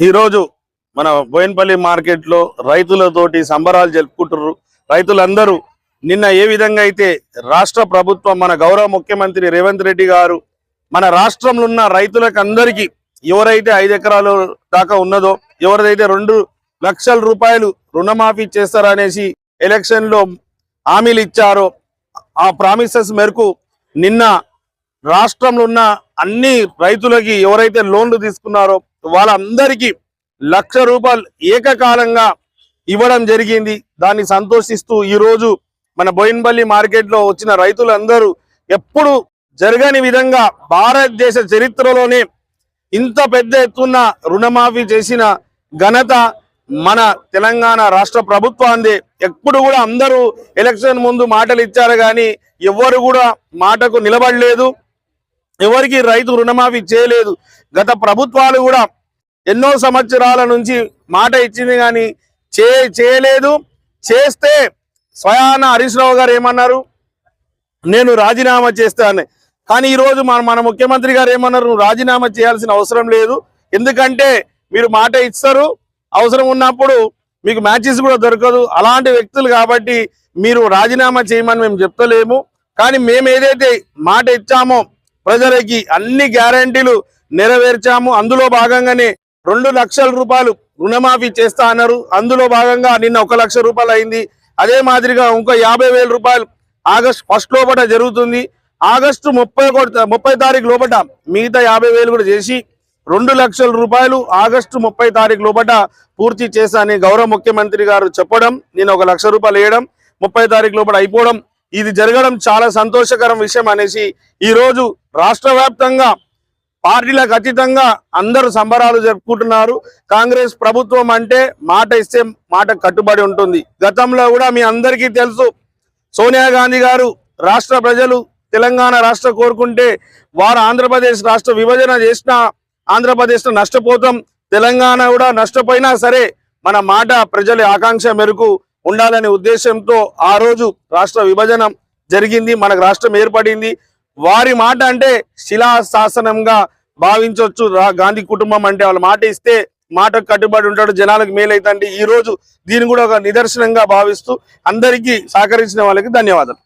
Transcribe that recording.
ఈరోజు మన బోయినపల్లి మార్కెట్లో రైతులతోటి సంబరాలు జరుపుకుంటున్నారు రైతులందరూ నిన్న ఏ విధంగా అయితే రాష్ట్ర ప్రభుత్వం మన గౌరవ ముఖ్యమంత్రి రేవంత్ రెడ్డి గారు మన రాష్ట్రంలో ఉన్న రైతులకు అందరికీ ఎవరైతే ఐదు ఎకరాలు దాకా ఉన్నదో ఎవరిదైతే రెండు లక్షల రూపాయలు రుణమాఫీ చేస్తారనేసి ఎలక్షన్లో హామీలు ఇచ్చారో ఆ ప్రామిసెస్ మేరకు నిన్న రాష్ట్రంలో ఉన్న అన్ని రైతులకి ఎవరైతే లోన్లు తీసుకున్నారో వాళ్ళందరికీ లక్ష రూపాయలు ఏకకాలంగా ఇవ్వడం జరిగింది. దాన్ని సంతోషిస్తూ ఈరోజు మన బోయిన్పల్లి మార్కెట్లో వచ్చిన రైతులందరూ ఎప్పుడు జరగని విధంగా భారతదేశ చరిత్రలోనే ఇంత పెద్ద ఎత్తున రుణమాఫీ చేసిన ఘనత మన తెలంగాణ రాష్ట్ర ప్రభుత్వాందే ఎప్పుడు కూడా అందరూ ఎలక్షన్ ముందు మాటలు ఇచ్చారు కానీ ఎవ్వరు కూడా మాటకు నిలబడలేదు. ఎవరికి రైతు రుణమాఫీ చేయలేదు. గత ప్రభుత్వాలు కూడా ఎన్నో సంవత్సరాల నుంచి మాట ఇచ్చింది కానీ చే చేయలేదు. చేస్తే స్వయాన హరీష్ రావు గారు ఏమన్నారు? నేను రాజీనామా చేస్తాను కానీ ఈరోజు మన మన ముఖ్యమంత్రి గారు ఏమన్నారు? నువ్వు రాజీనామా చేయాల్సిన అవసరం లేదు. ఎందుకంటే మీరు మాట ఇస్తారు. అవసరం ఉన్నప్పుడు మీకు మ్యాచెస్ కూడా దొరకదు. అలాంటి వ్యక్తులు కాబట్టి మీరు రాజీనామా చేయమని మేము చెప్తలేము. కానీ మేము ఏదైతే మాట ఇచ్చామో ప్రజలకి అన్ని గ్యారంటీలు నెరవేర్చాము. అందులో భాగంగానే రెండు లక్షల రూపాయలు రుణమాఫీ చేస్తా అన్నారు. అందులో భాగంగా నిన్న ఒక లక్ష రూపాయలు అయింది. అదే మాదిరిగా ఇంకో యాభై వేల రూపాయలు ఆగస్ట్ ఫస్ట్ లోపల జరుగుతుంది. ఆగస్టు ముప్పై ఒకటి ముప్పై తారీఖు లోపల మిగతా యాభై వేలు కూడా చేసి రెండు లక్షల రూపాయలు ఆగస్టు ముప్పై తారీఖు లోపల పూర్తి చేశానని గౌరవ ముఖ్యమంత్రి గారు చెప్పడం నేను ఒక లక్ష రూపాయలు వేయడం ముప్పై తారీఖు లోపల అయిపోవడం ఇది జరగడం చాలా సంతోషకరం విషయం అనేసి ఈ రోజు రాష్ట్ర వ్యాప్తంగా పార్టీలకు అతీతంగా అందరూ సంబరాలు జరుపుకుంటున్నారు. కాంగ్రెస్ ప్రభుత్వం అంటే మాట ఇస్తే మాట కట్టుబడి ఉంటుంది. గతంలో కూడా మీ అందరికీ తెలుసు సోనియా గాంధీ గారు రాష్ట్ర ప్రజలు తెలంగాణ రాష్ట్ర కోరుకుంటే వారు ఆంధ్రప్రదేశ్ రాష్ట్ర విభజన చేసిన ఆంధ్రప్రదేశ్ నష్టపోతాం తెలంగాణ కూడా నష్టపోయినా సరే మన మాట ప్రజల ఆకాంక్ష మేరకు ఉండాలనే ఉద్దేశంతో ఆ రోజు రాష్ట్ర విభజన జరిగింది మనకు రాష్ట్రం ఏర్పడింది. వారి మాట అంటే శిలా శాసనంగా భావించవచ్చు. గాంధీ కుటుంబం అంటే వాళ్ళ మాట ఇస్తే మాటకు కట్టుబడి ఉంటాడు జనాలకు మేలైతండి ఈ రోజు దీన్ని కూడా ఒక నిదర్శనంగా భావిస్తూ అందరికీ సహకరించిన వాళ్ళకి ధన్యవాదాలు.